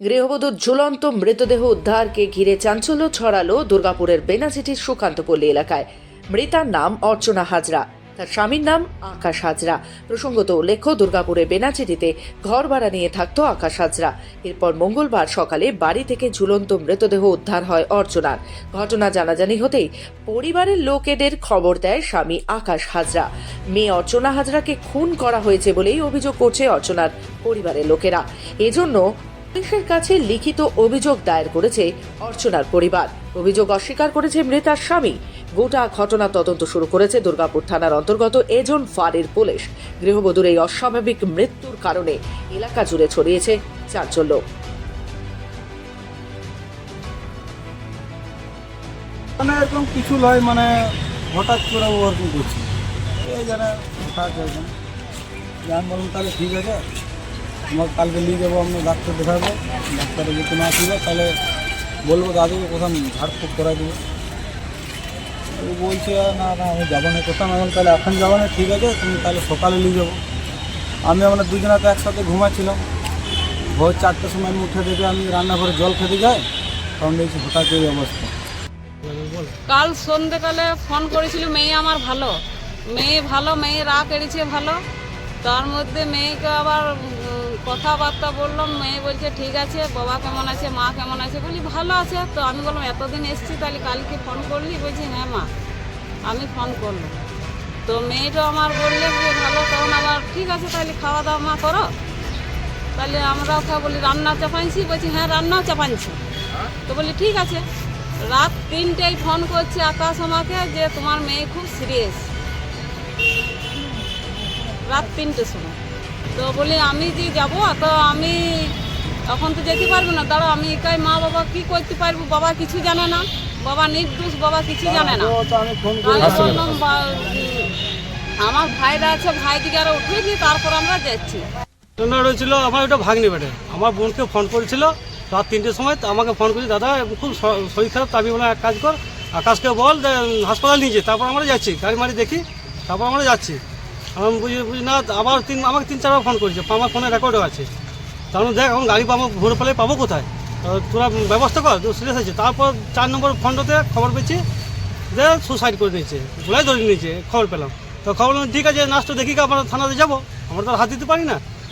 গৃহবধূর ঝুলন্ত মৃতদেহ উদ্ধারকে ঘিরে চাঞ্চল্য ছড়ালো দুর্গাপুরের বেনাচিটির সুকান্তপল্লী এলাকায়। মৃতার নাম অর্চনা হাজরা। তার স্বামীর নাম আকাশ হাজরা। প্রসঙ্গত উল্লেখ্য, দুর্গাপুরে বেনাচিটিতে ঘর ভাড়া নিয়ে থাকতো আকাশ হাজরা। এরপর মঙ্গলবার সকালে বাড়ি থেকে ঝুলন্ত মৃতদেহ উদ্ধার হয় অর্চনার। ঘটনা জানাজানি হতেই পরিবারের লোকেদের খবর দেয় স্বামী আকাশ হাজরা। মেয়ে অর্চনা হাজরাকে খুন করা হয়েছে বলেই অভিযোগ করছে অর্চনার পরিবারের লোকেরা। এজন্য পুলিশের কাছে লিখিত অভিযোগ দায়ের করেছে অর্চনার পরিবার। অভিযোগ অস্বীকার করেছে মৃতার স্বামী। গোটা ঘটনা তদন্ত শুরু করেছে দুর্গাপুর থানার অন্তর্গত এজন ফারের পুলিশ। গৃহবধূর এই অস্বাভাবিক মৃত্যুর কারণে এলাকা জুড়ে ছড়িয়েছে চাঞ্চল্য মানে এরকম কিছু নয় মানে হঠাৎ করে ওরকম করছে। এই তাহলে ঠিক আছে। আমার কালকে নিয়ে যাব, আমরা ডাক্তার দেখাবো। ডাক্তারে যদি না আসবে তাহলে বলব দাদুকে কোথাও ঝাড়ফুঁক করে দেবো। বলছে, না না, আমি যাব না, কোথাও এখন তাহলে এখন যাব না, ঠিক আছে, তুমি তাহলে সকালে নিয়ে যাব। আমি আমরা দুজনে তো একসাথে ঘুমাচ্ছিলাম। ভোর চারটের সময় আমি উঠে দেখে আমি রান্নাঘরে জল খেতে যাই, তখন দেখছি হঠাৎ এই অবস্থা। কাল সন্ধ্যেকালে ফোন করেছিল, মেয়ে আমার ভালো। মেয়ে ভালো, মেয়ে রাগ এড়েছে ভালো। তার মধ্যে মেয়েকে আবার কথাবার্তা বললাম, মেয়ে বলছে, ঠিক আছে, বাবা কেমন আছে, মা কেমন আছে? বলি, ভালো আছে। তো আমি বললাম, এতদিন এসছি, তাহলে কালকে ফোন করলি? বলছি হ্যাঁ মা। আমি ফোন করলাম। তো মেয়েটা আমার বললে যে, ভালো, তখন আবার ঠিক আছে, তাহলে খাওয়া দাওয়া মা করো। তাহলে আমরা ওকে বলি, রান্না চাপাইছি? বলছি হ্যাঁ রান্নাও চাপাইছি। তো বলি, ঠিক আছে। রাত তিনটেই ফোন করছে আকাশ আমাকে যে, তোমার মেয়ে খুব সিরিয়াস রাত তিনটের সময়। তো বলি আমি যে যাব তো আমি এখন তো যেতে পারব না। দাঁড়া আমি একাই মা বাবা কি করতে পারব? বাবা কিছু জানে না। বাবা নির্দোষ বাবা কিছু জানে না। তো আমি ফোন বললাম আমার ভাইরা আছে ভাই দিকে আরও উঠেছি তারপর আমরা যাচ্ছি। হয়েছিল আমার ওটা ভাগ্নি বেটে। আমার বোনকে ফোন করেছিল। রাত তিনটের সময় তো আমাকে ফোন করেছি দাদা খুব শরীর খারাপ তা আমি বললাম এক কাজ কর। আকাশকে বল যে হাসপাতাল নিয়ে যে তারপর আমরা যাচ্ছি। গাড়ি মারি দেখি তারপর আমরা যাচ্ছি। আমি বুঝি বুঝি না, আবার তিন আমাকে তিন চারবার ফোন করেছে। আমার ফোনে রেকর্ডও আছে। তারপর দেখ, এখন গাড়ি পাবো, ভোর ফেলে পাবো কোথায়? তোরা ব্যবস্থা কর সিরিয়াস আছে। তারপর চার নম্বর ফন্ডতে খবর পেয়েছি যে সুসাইড করে দিয়েছে। গোলাই ধরে নিয়েছে, খবর পেলাম। তো খবর ঠিক আছে, নাচটা দেখি কি, আমরা থানাতে যাব। আমরা তো হাত দিতে পারি না।